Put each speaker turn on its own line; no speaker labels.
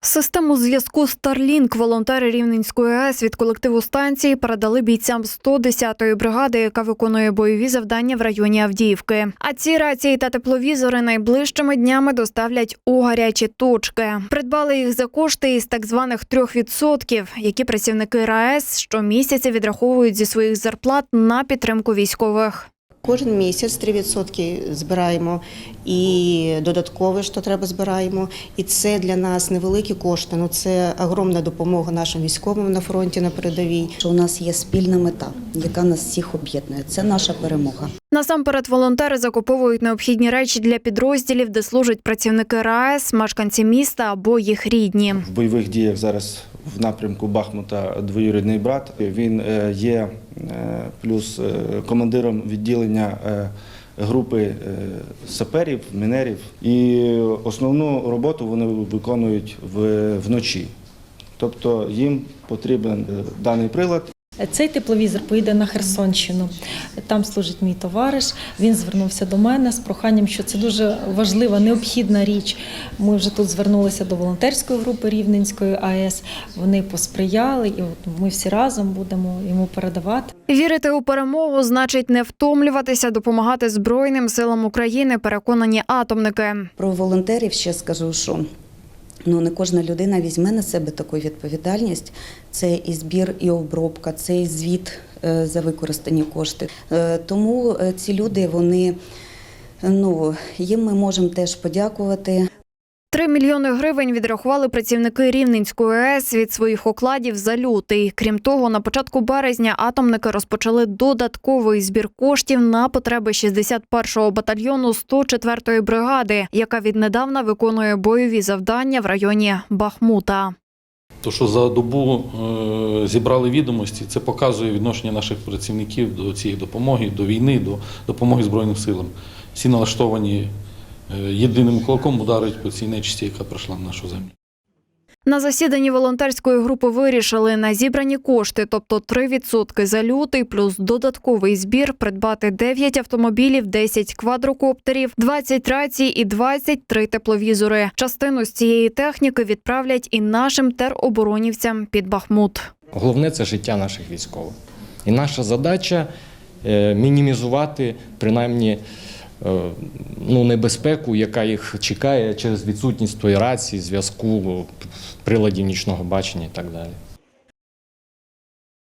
Систему зв'язку Starlink волонтери Рівненської АЕС від колективу станції передали бійцям 110-ї бригади, яка виконує бойові завдання в районі Авдіївки. А ці рації та тепловізори найближчими днями доставлять у гарячі точки. Придбали їх за кошти із так званих 3%, які працівники РАЕС щомісяця відраховують зі своїх зарплат на підтримку військових.
Кожен місяць 3% збираємо і додаткове, що треба, збираємо. І це для нас невеликі кошти, але це огромна допомога нашим військовим на фронті на передовій.
що у нас є спільна мета, яка нас всіх об'єднує. Це наша перемога.
Насамперед волонтери закуповують необхідні речі для підрозділів, де служать працівники РАЕС, мешканці міста або їх рідні.
В бойових діях зараз в напрямку Бахмута двоюрідний брат. Він е, є е, плюс е, командиром відділення групи саперів, мінерів. І основну роботу вони виконують вночі. Тобто їм потрібен даний прилад.
Цей тепловізор поїде на Херсонщину. Там служить мій товариш. Він звернувся до мене з проханням, що це дуже важлива, необхідна річ. Ми вже тут звернулися до волонтерської групи Рівненської АЕС. Вони посприяли, і от ми всі разом будемо йому передавати.
Вірити у перемогу значить не втомлюватися, допомагати Збройним силам України, переконані атомники.
Про волонтерів ще скажу, що ну не кожна людина візьме на себе таку відповідальність. Це і збір, і обробка, це і звіт е, за використані кошти. Е, Тому е, ці люди, вони ну їм ми можемо теж подякувати.
Три мільйони гривень відрахували працівники Рівненської АЕС від своїх окладів за лютий. Крім того, на початку березня атомники розпочали додатковий збір коштів на потреби 61-го батальйону 104-ї бригади, яка віднедавна виконує бойові завдання в районі Бахмута.
То, що за добу е, зібрали відомості, це показує відношення наших працівників до цієї допомоги, до війни, до допомоги Збройним силам. Всі налаштовані єдиним кулаком ударить по цій нечисті, яка прийшла на нашу землю.
На засіданні волонтерської групи вирішили на зібрані кошти, тобто 3% за лютий, плюс додатковий збір, придбати 9 автомобілів, 10 квадрокоптерів, 20 рацій і 23 тепловізори. Частину з цієї техніки відправлять і нашим тероборонівцям під Бахмут.
Головне це життя наших військових. І наша задача е, мінімізувати принаймні е, ну, небезпеку, яка їх чекає через відсутність тої рації, зв'язку, приладів нічного бачення і так далі.